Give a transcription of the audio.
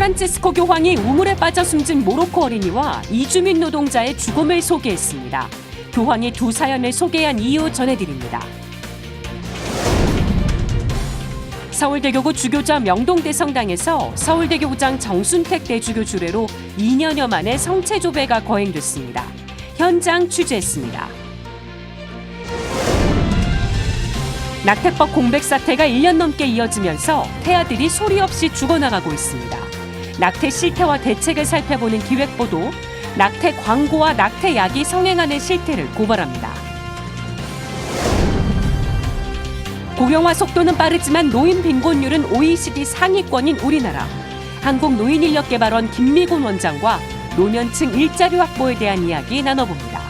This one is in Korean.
프란치스코 교황이 우물에 빠져 숨진 모로코 어린이와 이주민 노동자의 죽음을 소개했습니다. 교황이 두 사연을 소개한 이유 전해드립니다. 서울대교구 주교자 명동대 성당에서 서울대교구장 정순택 대주교 주례로 2년여 만에 성체조배가 거행됐습니다. 현장 취재했습니다. 낙태법 공백 사태가 1년 넘게 이어지면서 태아들이 소리 없이 죽어나가고 있습니다. 낙태 실태와 대책을 살펴보는 기획보도 낙태 광고와 낙태 약이 성행하는 실태를 고발합니다. 고령화 속도는 빠르지만 노인 빈곤율은 OECD 상위권인 우리나라. 한국노인인력개발원 김미곤 원장과 노년층 일자리 확보에 대한 이야기 나눠봅니다.